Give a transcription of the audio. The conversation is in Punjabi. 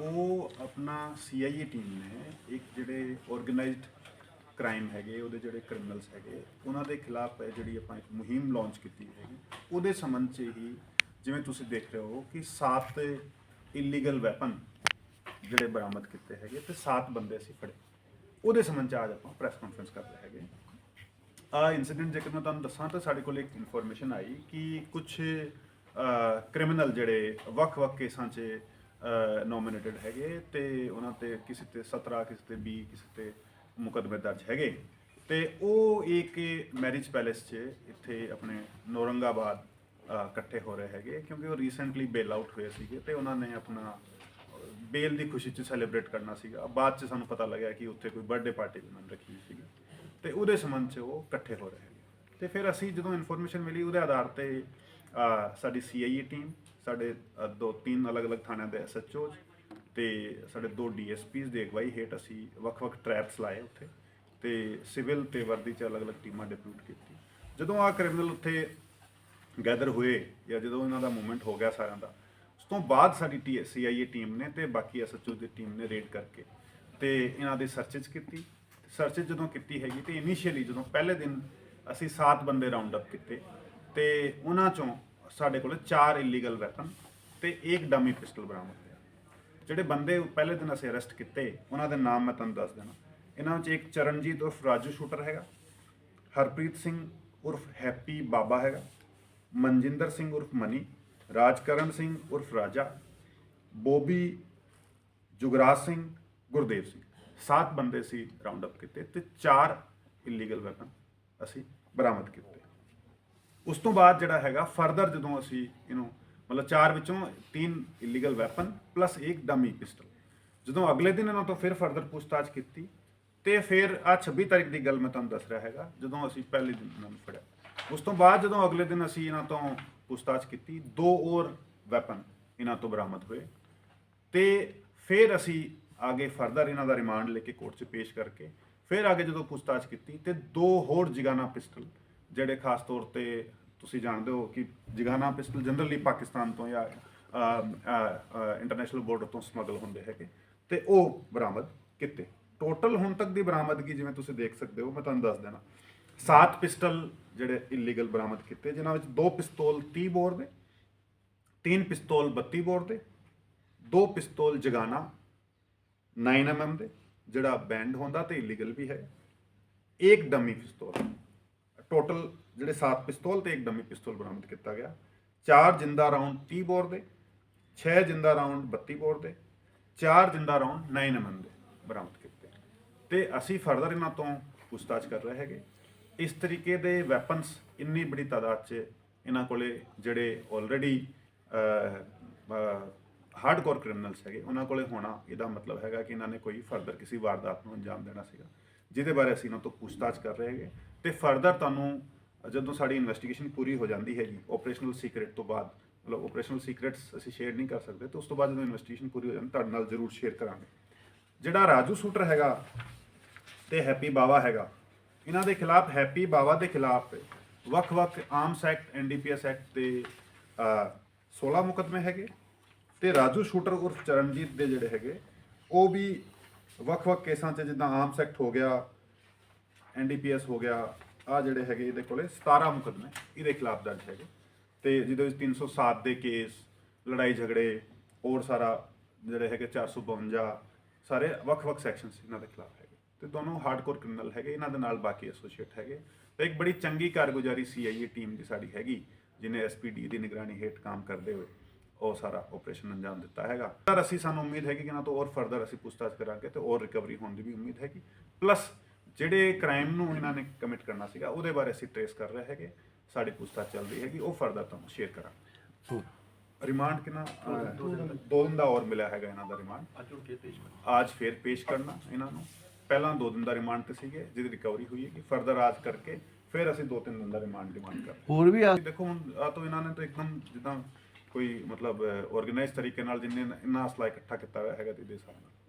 ਉਹ ਆਪਣਾ ਸੀਆਈਏ ਟੀਮ ਨੇ, ਇੱਕ ਜਿਹੜੇ ਆਰਗੇਨਾਈਜ਼ਡ ਕ੍ਰਾਈਮ ਹੈਗੇ, ਉਹਦੇ ਜਿਹੜੇ ਕ੍ਰਿਮੀਨਲਸ ਹੈਗੇ, ਉਹਨਾਂ ਦੇ ਖਿਲਾਫ ਜਿਹੜੀ ਆਪਾਂ ਇੱਕ ਮੁਹਿੰਮ ਲਾਂਚ ਕੀਤੀ ਹੈਗੀ ਉਹਦੇ ਸੰਬੰਧ 'ਚ ਹੀ ਜਿਵੇਂ ਤੁਸੀਂ ਦੇਖ ਰਹੇ ਹੋ ਕਿ ਸੱਤ ਇਲੀਗਲ ਵੈਪਨ ਜਿਹੜੇ ਬਰਾਮਦ ਕੀਤੇ ਹੈਗੇ ਤੇ ਸੱਤ ਬੰਦੇ ਅਸੀਂ ਫੜੇ। ਉਹਦੇ ਸੰਬੰਧ 'ਚ ਅੱਜ ਆਪਾਂ ਪ੍ਰੈਸ ਕਾਨਫਰੰਸ ਕਰ ਰਹੇ ਹੈਗੇ। ਆ ਇਨਸੀਡੈਂਟ ਜੇਕਰ ਮੈਂ ਤੁਹਾਨੂੰ ਦੱਸਾਂ ਤਾਂ ਸਾਡੇ ਕੋਲ ਇੱਕ ਇਨਫੋਰਮੇਸ਼ਨ ਆਈ ਕਿ ਕੁਝ ਕ੍ਰਿਮੀਨਲ ਜਿਹੜੇ ਵੱਖ-ਵੱਖ ਕੇਸਾਂ 'ਚ ਨੋਮੀਨੇਟਡ ਹੈਗੇ ਤੇ ਉਹਨਾਂ ਤੇ ਕਿਸੇ ਤੇ 17 ਕਿਸੇ ਤੇ 20 ਕਿਸੇ ਤੇ ਮੁਕੱਦਮੇ ਦਰਜ ਹੈਗੇ। ਤੇ ਉਹ ਇੱਕ ਮੈਰਿਜ ਪੈਲੇਸ 'ਚ ਇੱਥੇ ਆਪਣੇ ਨੌਰੰਗਾਬਾਦ ਇਕੱਠੇ ਹੋ ਰਹੇ ਹੈਗੇ ਕਿਉਂਕਿ ਉਹ ਰੀਸੈਂਟਲੀ ਬੇਲ ਆਊਟ ਹੋਏ ਸੀਗੇ ਤੇ ਉਹਨਾਂ ਨੇ ਆਪਣਾ ਬੇਲ ਦੀ ਖੁਸ਼ੀ 'ਚ ਸੈਲੀਬ੍ਰੇਟ ਕਰਨਾ ਸੀਗਾ। ਬਾਅਦ 'ਚ ਸਾਨੂੰ ਪਤਾ ਲੱਗਿਆ ਕਿ ਉੱਥੇ ਕੋਈ ਬਰਥਡੇ ਪਾਰਟੀ ਵੀ ਉਹਨਾਂ ਰੱਖੀ ਸੀਗੀ। ਤੇ ਉਹਦੇ ਸੰਬੰਧ 'ਚ ਉਹ ਇਕੱਠੇ ਹੋ ਰਹੇ। ਹੈਗੇ ਤੇ ਫਿਰ ਅਸੀਂ ਜਦੋਂ ਇਨਫੋਰਮੇਸ਼ਨ ਮਿਲੀ ਉਹਦੇ ਆਧਾਰ ਤੇ ਅ, ਸਾਡੀ ਸੀਆਈਏ ਟੀਮ ਸਾਡੇ ਦੋ ਤਿੰਨ ਅਲੱਗ-ਅਲੱਗ ਥਾਣਿਆਂ ਦੇ ਐਸਐਚਓਜ਼ ਤੇ ਸਾਡੇ ਦੋ ਡੀਐਸਪੀਜ਼ ਦੇ ਅਗਵਾਈ ਹੇਠ ਅਸੀਂ ਵੱਖ-ਵੱਖ ਟ੍ਰੈਪਸ ਲਾਏ ਉੱਥੇ ਤੇ ਸਿਵਲ ਤੇ ਵਰਦੀ 'ਚ ਅਲੱਗ-ਅਲੱਗ ਟੀਮਾਂ ਡਿਪਿਊਟ ਕੀਤੀ। ਜਦੋਂ ਆ ਕ੍ਰਿਮੀਨਲ ਉੱਥੇ ਗੈਦਰ ਹੋਏ ਜਾਂ ਜਦੋਂ ਇਹਨਾਂ ਦਾ ਮੂਵਮੈਂਟ ਹੋ ਗਿਆ ਸਾਰਿਆਂ ਦਾ ਉਸ ਤੋਂ ਬਾਅਦ ਸਾਡੀ ਟੀਐਸਸੀਆਈਏ ਟੀਮ ਨੇ ਤੇ ਬਾਕੀ ਐਸਐਚਓ ਦੀ ਟੀਮ ਨੇ ਰੇਡ ਕਰਕੇ ਤੇ ਇਹਨਾਂ ਦੇ ਸਰਚੇਜ ਕੀਤੀ। ਸਰਚੇਜ ਜਦੋਂ ਕੀਤੀ ਹੈਗੀ ਤੇ ਇਨੀਸ਼ੀਅਲੀ ਜਦੋਂ ਪਹਿਲੇ ਦਿਨ ਅਸੀਂ 7 ਬੰਦੇ ਰਾਉਂਡ ਅਪ ਕੀਤੇ ਤੇ ਉਹਨਾਂ ਚੋਂ ਸਾਡੇ ਕੋਲ 4 ਇਲੀਗਲ ਵੈਪਨ ਤੇ ਇੱਕ ਡਮੀ ਪਿਸਟਲ ਬਰਾਮਦ ਹੋਇਆ। ਜਿਹੜੇ ਬੰਦੇ ਪਹਿਲੇ ਦਿਨ ਅਸੀਂ ਅਰੈਸਟ ਕੀਤੇ, ਉਹਨਾਂ ਦੇ ਨਾਮ ਮੈਂ ਤੁਹਾਨੂੰ ਦੱਸ ਦੇਣਾ ਇਹਨਾਂ ਵਿੱਚ ਇੱਕ ਚਰਨਜੀਤ ਉਰਫ ਰਾਜੂ ਸ਼ੂਟਰ ਹੈਗਾ, ਹਰਪ੍ਰੀਤ ਸਿੰਘ ਉਰਫ ਹੈਪੀ ਬਾਬਾ ਹੈਗਾ, ਮਨਜਿੰਦਰ ਸਿੰਘ ਉਰਫ ਮਨੀ, ਰਾਜਕਰਨ ਸਿੰਘ ਉਰਫ ਰਾਜਾ, ਬੋਬੀ ਜੁਗਰਾਜ ਸਿੰਘ, ਗੁਰਦੇਵ ਸਿੰਘ। ਸੱਤ ਬੰਦੇ ਸੀ ਰਾਉਂਡ ਅਪ ਕੀਤੇ ਤੇ ਚਾਰ ਇਲੀਗਲ ਵੈਪਨ ਅਸੀਂ ਬਰਾਮਦ ਕੀਤੇ। ਉਸ ਤੋਂ ਬਾਅਦ ਜਿਹੜਾ ਹੈਗਾ ਫਰਦਰ ਜਦੋਂ ਅਸੀਂ ਇਹਨੂੰ ਮਤਲਬ ਚਾਰ ਵਿੱਚੋਂ ਤਿੰਨ ਇਲੀਗਲ ਵੈਪਨ ਪਲੱਸ ਇੱਕ ਡਮੀ ਪਿਸਟਲ ਜਦੋਂ ਅਗਲੇ ਦਿਨ ਇਹਨਾਂ ਤੋਂ ਫਿਰ ਫਰਦਰ ਪੁੱਛਤਾਛ ਕੀਤੀ ਤੇ ਫਿਰ ਆ 26 ਤਾਰੀਖ ਦੀ ਗੱਲ ਮੈਂ ਤੁਹਾਨੂੰ ਦੱਸ ਰਿਹਾ ਹੈਗਾ, ਜਦੋਂ ਅਸੀਂ ਪਹਿਲੇ ਦਿਨ ਇਹਨਾਂ ਨੂੰ ਫੜਿਆ। ਉਸ ਤੋਂ ਬਾਅਦ ਜਦੋਂ ਅਗਲੇ ਦਿਨ ਅਸੀਂ ਇਹਨਾਂ ਤੋਂ ਪੁੱਛਤਾਛ ਕੀਤੀ, ਦੋ ਹੋਰ ਵੈਪਨ ਇਹਨਾਂ ਤੋਂ ਬਰਾਮਦ ਹੋਏ। ਤੇ ਫਿਰ ਅਸੀਂ ਆਗੇ ਫਰਦਰ ਇਹਨਾਂ ਦਾ ਰਿਮਾਂਡ ਲੈ ਕੇ ਕੋਰਟ 'ਚ ਪੇਸ਼ ਕਰਕੇ ਫਿਰ ਆਗੇ ਜਦੋਂ ਪੁੱਛਤਾਛ ਕੀਤੀ ਤੇ ਦੋ ਹੋਰ ਜਿਗਾਨਾ ਪਿਸਟਲ, ਜਿਹੜੇ ਖਾਸ ਤੌਰ ਤੇ ਤੁਸੀਂ ਜਾਣਦੇ ਹੋ ਕਿ ਜਿਗਾਨਾ ਪਿਸਟਲ ਜਨਰਲੀ ਪਾਕਿਸਤਾਨ ਤੋਂ ਜਾਂ ਇੰਟਰਨੈਸ਼ਨਲ ਬਾਰਡਰ ਤੋਂ ਸਮਗਲ ਹੁੰਦੇ ਹੈਗੇ। ਤੇ ਉਹ ਬਰਾਮਦ ਕੀਤੇ। ਟੋਟਲ ਹੁਣ ਤੱਕ ਦੀ ਬਰਾਮਦਗੀ ਜਿਵੇਂ ਤੁਸੀਂ ਦੇਖ ਸਕਦੇ ਹੋ, ਮੈਂ ਤੁਹਾਨੂੰ ਦੱਸ ਦੇਣਾ। ਸੱਤ ਪਿਸਟਲ ਜਿਹੜੇ ਇਲੀਗਲ ਬਰਾਮਦ ਕੀਤੇ, ਜਿਨ੍ਹਾਂ ਵਿੱਚ ਦੋ ਪਿਸਤੌਲ 30 ਬੋਰ ਦੇ, ਤਿੰਨ ਪਿਸਤੌਲ 32 ਬੋਰ ਦੇ, ਦੋ ਪਿਸਤੌਲ ਜਗਾਨਾ 9mm ਦੇ ਜਿਹੜਾ ਬੈਂਡ ਹੁੰਦਾ ਤੇ ਇਲੀਗਲ ਵੀ ਹੈ ਇੱਕ ਡਮੀ ਪਿਸਤੌਲ ਟੋਟਲ ਜਿਹੜੇ 7 ਪਿਸਤੌਲ ਤੇ ਇੱਕ ਡਮੀ ਪਿਸਤੌਲ ਬਰਾਮਦ ਕੀਤਾ ਗਿਆ। ਚਾਰ ਜਿੰਦਾ ਰਾਉਂਡ 30 ਬੋਰ ਦੇ 6 ਜਿੰਦਾ ਰਾਉਂਡ 32 ਬੋਰ ਦੇ, ਚਾਰ ਜਿੰਦਾ ਰਾਉਂਡ 9mm ਦੇ ਬਰਾਮਦ ਕੀਤੇ। ਤੇ ਅਸੀਂ ਫਰਦਰ ਇਹਨਾਂ ਤੋਂ ਪੁੱਛਤਾਛ ਕਰ ਰਹੇ ਹੈਗੇ। ਇਸ ਤਰੀਕੇ ਦੇ ਵੈਪਨਸ ਇੰਨੀ ਬੜੀ ਤਾਦਾਦ 'ਚ ਇਹਨਾਂ ਕੋਲੇ ਜਿਹੜੇ ਆਲਰੇਡੀ ਹਾਰਡਕੋਰ ਕ੍ਰਿਮੀਨਲਸ ਹੈਗੇ ਉਹਨਾਂ ਕੋਲੇ ਹੋਣਾ ਇਹਦਾ ਮਤਲਬ ਹੈਗਾ ਕਿ ਇਹਨਾਂ ਨੇ ਕੋਈ ਫਰਦਰ ਕਿਸੇ ਵਾਰਦਾਤ ਨੂੰ ਅੰਜਾਮ ਦੇਣਾ ਸੀਗਾ। ਜਿਹਦੇ ਬਾਰੇ ਅਸੀਂ ਇਹਨਾਂ ਤੋਂ ਪੁੱਛਤਾਛ ਕਰ ਰਹੇ ਹੈਗੇ। ਤੇ ਫਰਦਰ ਤੁਹਾਨੂੰ ਜਦੋਂ ਸਾਡੀ ਇਨਵੈਸਟੀਗੇਸ਼ਨ ਪੂਰੀ ਹੋ ਜਾਂਦੀ ਹੈਗੀ ਆਪਰੇਸ਼ਨਲ ਸੀਕ੍ਰੇਟ ਤੋਂ ਬਾਅਦ ਮਤਲਬ ਆਪਰੇਸ਼ਨਲ ਸੀਕ੍ਰੇਟਸ ਅਸੀਂ ਸ਼ੇਅਰ ਨਹੀਂ ਕਰ ਸਕਦੇ ਤੇ ਉਸ ਤੋਂ ਬਾਅਦ ਜਦੋਂ ਇਨਵੈਸਟੀਗੇਸ਼ਨ ਪੂਰੀ ਹੋ ਜਾਂਦੀ ਤੁਹਾਡੇ ਨਾਲ ਜ਼ਰੂਰ ਸ਼ੇਅਰ ਕਰਾਂਗੇ। ਜਿਹੜਾ ਰਾਜੂ ਸ਼ੂਟਰ ਹੈਗਾ ਤੇ ਹੈਪੀ ਬਾਵਾ ਹੈਗਾ ਇਹਨਾਂ ਦੇ ਖਿਲਾਫ ਹੈਪੀ ਬਾਵਾ ਦੇ ਖਿਲਾਫ ਵੱਖ-ਵੱਖ ਆਰਮਸ ਐਕਟ ਐਨਡੀਪੀਐਸ ਐਕਟ ਦੇ ਅ, 16 ਮੁਕੱਦਮੇ ਹੈਗੇ। ਤੇ ਰਾਜੂ ਸ਼ੂਟਰ ਉਰਫ ਚਰਨਜੀਤ ਦੇ ਜਿਹੜੇ ਹੈਗੇ, ਉਹ ਵੀ ਵੱਖ-ਵੱਖ ਕੇਸਾਂ 'ਚ ਜਿੱਦਾਂ ਆਮ ਸੈਕਟ ਹੋ ਗਿਆ ਐਨਡੀਪੀਐਸ ਹੋ ਗਿਆ ਆ ਜਿਹੜੇ ਹੈਗੇ ਇਹਦੇ ਕੋਲੇ 17 ਮੁਕੱਦਮੇ ਇਹਦੇ ਖਿਲਾਫ ਦਰਜ ਹੈਗੇ। ਤੇ ਜਿਹਦੇ ਵਿੱਚ 307 ਦੇ ਕੇਸ, ਲੜਾਈ ਝਗੜੇ, ਹੋਰ ਸਾਰਾ ਜਿਹੜੇ ਹੈਗੇ 452 ਸਾਰੇ ਵੱਖ-ਵੱਖ ਸੈਕਸ਼ਨਸ ਇਹਨਾਂ ਦੇ ਖਿਲਾਫ ਹੈਗੇ। ਤੇ ਦੋਨੋਂ ਹਾਰਡਕੋਰ ਕ੍ਰਿਮੀਨਲ ਹੈਗੇ, ਇਹਨਾਂ ਦੇ ਨਾਲ ਬਾਕੀ ਐਸੋਸੀਏਟ ਹੈਗੇ। ਤੇ ਇੱਕ ਬੜੀ ਚੰਗੀ ਕਾਰਗੁਜ਼ਾਰੀ ਸੀਆਈਏ ਟੀਮ ਦੀ ਸਾਡੀ ਹੈਗੀ ਜਿਨੇ ਐਸਪੀਡੀ ਦੀ ਨਿਗਰਾਨੀ ਹੇਠ ਕੰਮ ਕਰਦੇ ਹੋਏ। ਉਹ ਸਾਰਾ ਆਪਰੇਸ਼ਨ ਅੰਜਾਮ ਦਿੱਤਾ ਹੈਗਾ। ਪਰ ਅਸੀਂ ਸਾਨੂੰ ਉਮੀਦ ਹੈਗੀ ਕਿ ਇਹਨਾਂ ਤੋਂ ਹੋਰ ਫਰਦਰ ਅਸੀਂ ਪੁੱਛਤਾਛ ਕਰਾਂਗੇ ਤੇ ਹੋਰ ਰਿਕਵਰੀ ਹੋਣ ਦੀ ਵੀ ਉਮੀਦ ਹੈਗੀ। ਪਲੱਸ ਜਿਹੜੇ ਕ੍ਰਾਈਮ ਨੂੰ ਇਹਨਾਂ ਨੇ ਕਮਿਟ ਕਰਨਾ ਸੀਗਾ ਉਹਦੇ ਬਾਰੇ ਅਸੀਂ ਟ੍ਰੇਸ ਕਰ ਰਹੇ ਹੈਗੇ। ਸਾਡੀ ਪੁੱਛਤਾਛ ਚੱਲ ਰਹੀ ਹੈਗੀ ਉਹ ਫਰਦਰ ਤੁਹਾਨੂੰ ਸ਼ੇਅਰ ਕਰਾਂਗੇ। ਰਿਮਾਂਡ ਕਿੰਨਾ? ਦੋ ਦਿਨ ਦਾ ਹੋਰ ਮਿਲਿਆ ਹੈਗਾ ਇਹਨਾਂ ਦਾ ਰਿਮਾਂਡ ਅੱਜ ਕੇ ਫੇਰ ਪੇਸ਼ ਕਰਨਾ। ਇਹਨਾਂ ਨੂੰ। ਪਹਿਲਾਂ ਦੋ ਦਿਨ ਦਾ ਰਿਮਾਂਡ ਤੇ ਸੀਗੇ ਜਿਹਦੀ ਰਿਕਵਰੀ ਹੋਈ ਹੈਗੀ। ਫਰਦਰ ਅੱਜ ਕਰਕੇ ਫਿਰ ਅਸੀਂ ਦੋ ਤਿੰਨ ਦਿਨ ਦਾ ਰਿਮਾਂਡ ਡਿਮਾਂਡ ਕਰ ਹੋਰ ਵੀ ਆ ਦੇਖੋ ਹੁਣ ਆ ਤਾਂ ਇਹਨਾਂ ਨੇ ਤਾਂ ਇੱਕਦਮ ਜਿੱਦਾਂ ਕੋਈ ਮਤਲਬ ਆਰਗੇਨਾਈਜ਼ ਤਰੀਕੇ ਨਾਲ ਜਿੰਨੇ ਇੰਨਾ ਅਸਲਾ ਇਕੱਠਾ ਕੀਤਾ ਹੋਇਆ ਹੈਗਾ ਤੇ ਦੇ ਹਿਸਾਬ ਨਾਲ।